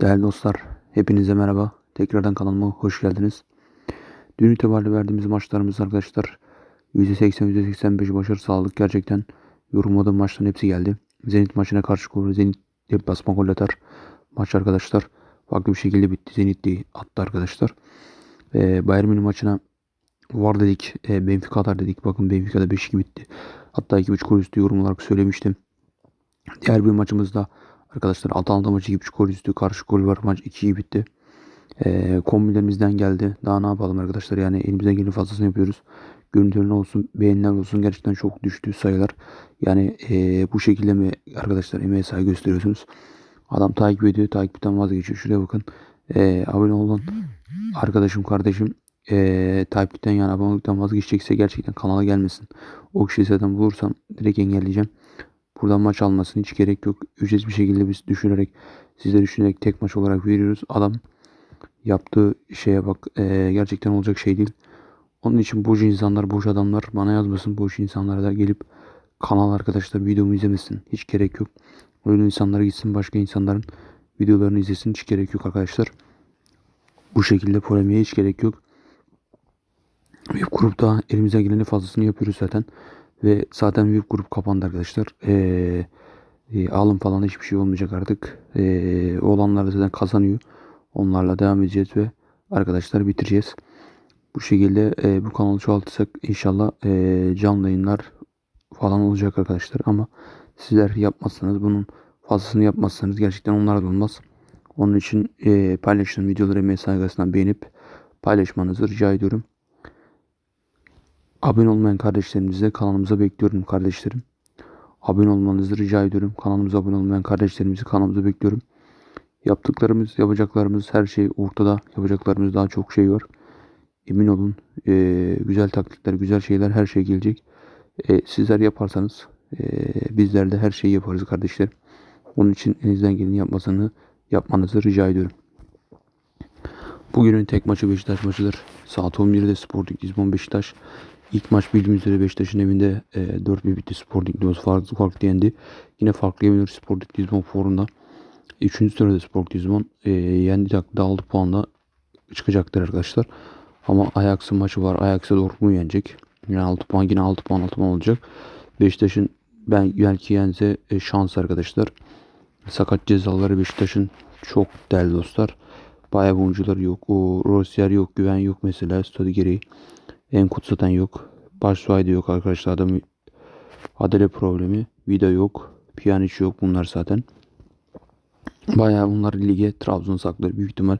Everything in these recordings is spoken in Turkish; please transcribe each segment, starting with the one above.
Değerli dostlar, hepinize merhaba. Tekrardan kanalıma hoş geldiniz. Dün itibariyle verdiğimiz maçlarımız arkadaşlar %80, %85 başarı sağladık. Gerçekten yorumladığım maçların hepsi geldi. Zenit maçına karşı gol, Zenit deplasman gol atar. Maç arkadaşlar farklı bir şekilde bitti. Zenit de attı arkadaşlar. Ee, Bayern Münih maçına var dedik. E, Benfica atar dedik. Bakın Benfica'da 5-2 bitti. Hatta 2.5 gol üstü yorum olarak söylemiştim. Diğer bir maçımızda arkadaşlar Atalanta maçı 2.5 gol üstü karşı gol var. Maç 2-2 bitti. Ee, kombilerimizden geldi. Daha ne yapalım arkadaşlar yani elimizden gelen fazlasını yapıyoruz. Görüntüler olsun, beğeniler olsun gerçekten çok düştü sayılar. Yani ee, bu şekilde mi arkadaşlar emeğe saygı gösteriyorsunuz? Adam takip ediyor, takipten vazgeçiyor. Şuraya bakın. Ee, abone olan arkadaşım, kardeşim ee, takipten yani abonelikten vazgeçecekse gerçekten kanala gelmesin. O kişiyi zaten bulursam direkt engelleyeceğim. Buradan maç almasın hiç gerek yok. Ücretsiz bir şekilde biz düşünerek, sizde düşünerek tek maç olarak veriyoruz. Adam yaptığı şeye bak ee, gerçekten olacak şey değil. Onun için boş insanlar, boş adamlar bana yazmasın. Boş insanlara da gelip kanal arkadaşlar videomu izlemesin. Hiç gerek yok. Öyle insanlara gitsin başka insanların videolarını izlesin. Hiç gerek yok arkadaşlar. Bu şekilde polemiğe hiç gerek yok. VIP grupta elimizden gelenin fazlasını yapıyoruz zaten. Ve zaten VIP grup kapandı arkadaşlar. Ee, e, alım falan hiçbir şey olmayacak artık. Ee, olanlar da zaten kazanıyor. Onlarla devam edeceğiz ve arkadaşlar bitireceğiz. Bu şekilde e, bu kanalı çoğaltırsak inşallah e, canlı yayınlar falan olacak arkadaşlar. Ama sizler yapmazsanız bunun fazlasını yapmazsanız gerçekten onlar da olmaz. Onun için e, paylaştığım videoları saygısından beğenip paylaşmanızı rica ediyorum. Abone olmayan kardeşlerimizi de kanalımıza bekliyorum kardeşlerim. Abone olmanızı rica ediyorum. Kanalımıza abone olmayan kardeşlerimizi kanalımıza bekliyorum. Yaptıklarımız, yapacaklarımız her şey ortada. Yapacaklarımız daha çok şey var. Emin olun e, güzel taktikler, güzel şeyler her şey gelecek. E, sizler yaparsanız e, bizler de her şeyi yaparız kardeşlerim. Onun için elinizden geleni yapmasını yapmanızı rica ediyorum. Bugünün tek maçı Beşiktaş maçıdır. Saat 11'de Sporting Lisbon Beşiktaş. İlk maç bildiğimiz üzere Beşiktaş'ın evinde e, 4-1 bitti. Sporting Lisbon farklı farklı yendi. Yine farklı yenilir Sporting Lisbon forumda. Üçüncü sırada Sporting Lisbon e, yendi takdirde 6 puanla çıkacaktır arkadaşlar. Ama Ajax'ın maçı var. Ajax'a Dortmund'u yenecek. Yani 6 puan yine 6 puan 6 puan olacak. Beşiktaş'ın ben belki yense e, şans arkadaşlar. Sakat cezaları Beşiktaş'ın çok değerli dostlar. Bayağı oyuncuları yok. O Rosier yok. Güven yok mesela. Stadı gereği. Enkut zaten yok. Başsuay da yok arkadaşlar. Adam Adele problemi. Vida yok. Pjanic yok. Bunlar zaten. Bayağı bunlar lige Trabzon saklıyor. Büyük ihtimal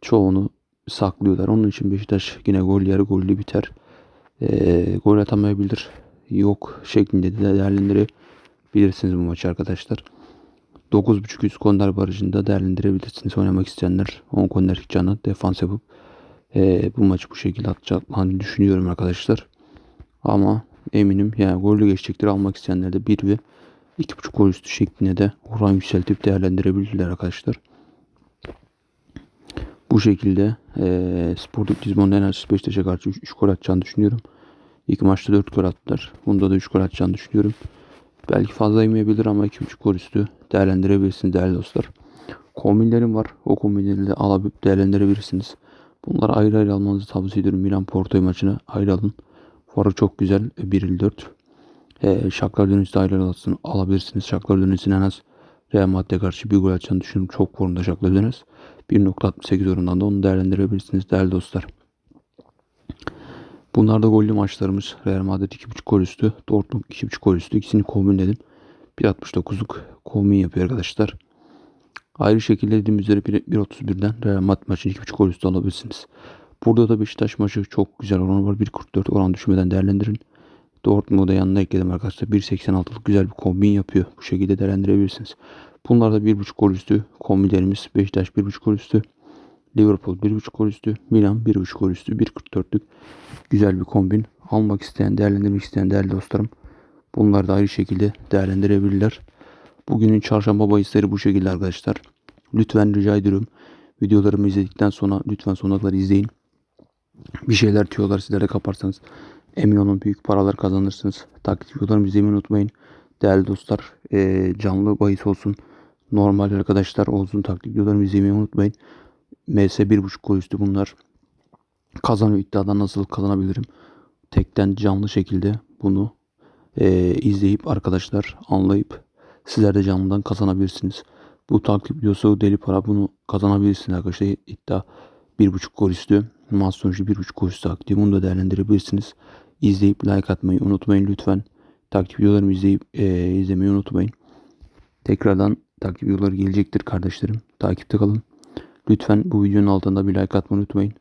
çoğunu saklıyorlar. Onun için Beşiktaş yine gol yarı gollü biter. Ee, gol atamayabilir. Yok şeklinde de değerlendirebilirsiniz bu maçı arkadaşlar. 9.5 üst korner barajında değerlendirebilirsiniz oynamak isteyenler. 10 korner canı defans yapıp e, bu maçı bu şekilde atacaklarını düşünüyorum arkadaşlar. Ama eminim yani gollü geçecektir almak isteyenler de 1 ve 2.5 gol üstü şeklinde de oran yükseltip değerlendirebilirler arkadaşlar. Bu şekilde e, Sporting Lisbon'un en az Beşiktaş'a karşı 3 gol atacağını düşünüyorum. İlk maçta 4 gol attılar. Bunda da 3 gol atacağını düşünüyorum. Belki fazla yemeyebilir ama 2.5 gol üstü değerlendirebilirsiniz değerli dostlar. Kombinlerim var. O kombinleri de alıp değerlendirebilirsiniz. Bunları ayrı ayrı almanızı tavsiye ediyorum. Milan Porto maçını ayrı alın. Farı çok güzel. 1-4. E, Şaklar dönüşü de ayrı alırsın, alabilirsiniz. Şaklar dönüşünün en az Real Madrid'e karşı bir gol atacağını düşünüyorum. Çok formda Şaklar dönüş. 1.68 oranından da onu değerlendirebilirsiniz değerli dostlar. Bunlar da gollü maçlarımız. Real Madrid 2.5 gol üstü. Dortmund 2.5 gol üstü. İkisini kombinledim. 1.69'luk kombin yapıyor arkadaşlar. Ayrı şekilde dediğim üzere 1.31'den Real Madrid maçını 2.5 gol üstü alabilirsiniz. Burada da Beşiktaş maçı çok güzel oranı var. 1.44 oran düşmeden değerlendirin. Dortmund'u da yanına ekledim arkadaşlar. 1.86'lık güzel bir kombin yapıyor. Bu şekilde değerlendirebilirsiniz. Bunlar da 1.5 gol üstü kombinlerimiz. Beşiktaş 1.5 gol üstü. Liverpool 1.5 gol üstü. Milan 1.5 gol üstü. 1.44'lük güzel bir kombin. Almak isteyen, değerlendirmek isteyen değerli dostlarım. Bunları da ayrı şekilde değerlendirebilirler. Bugünün çarşamba bahisleri bu şekilde arkadaşlar. Lütfen rica ediyorum. Videolarımı izledikten sonra lütfen sonuna kadar izleyin. Bir şeyler tüyolar sizlere kaparsanız emin olun büyük paralar kazanırsınız. Takip videolarımı izlemeyi unutmayın. Değerli dostlar e, canlı bahis olsun. Normal arkadaşlar olsun taktik videolarımı izlemeyi unutmayın. MS 1.5 gol üstü bunlar. Kazanıyor iddiadan nasıl kazanabilirim? Tekten canlı şekilde bunu eee, izleyip arkadaşlar anlayıp sizler de canlıdan kazanabilirsiniz. Bu takip videosu deli para bunu kazanabilirsiniz arkadaşlar. İddia 1.5 gol üstü. Maç sonucu 1.5 gol üstü taktiği bunu da değerlendirebilirsiniz. İzleyip like atmayı unutmayın lütfen. Takip videolarımı izleyip eee, izlemeyi unutmayın. Tekrardan takip videoları gelecektir kardeşlerim. Takipte kalın. Lütfen bu videonun altında bir like atmayı unutmayın.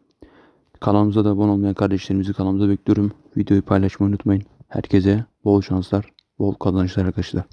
Kanalımıza da abone olmayan kardeşlerimizi kanalımıza bekliyorum. Videoyu paylaşmayı unutmayın. Herkese bol şanslar, bol kazançlar arkadaşlar.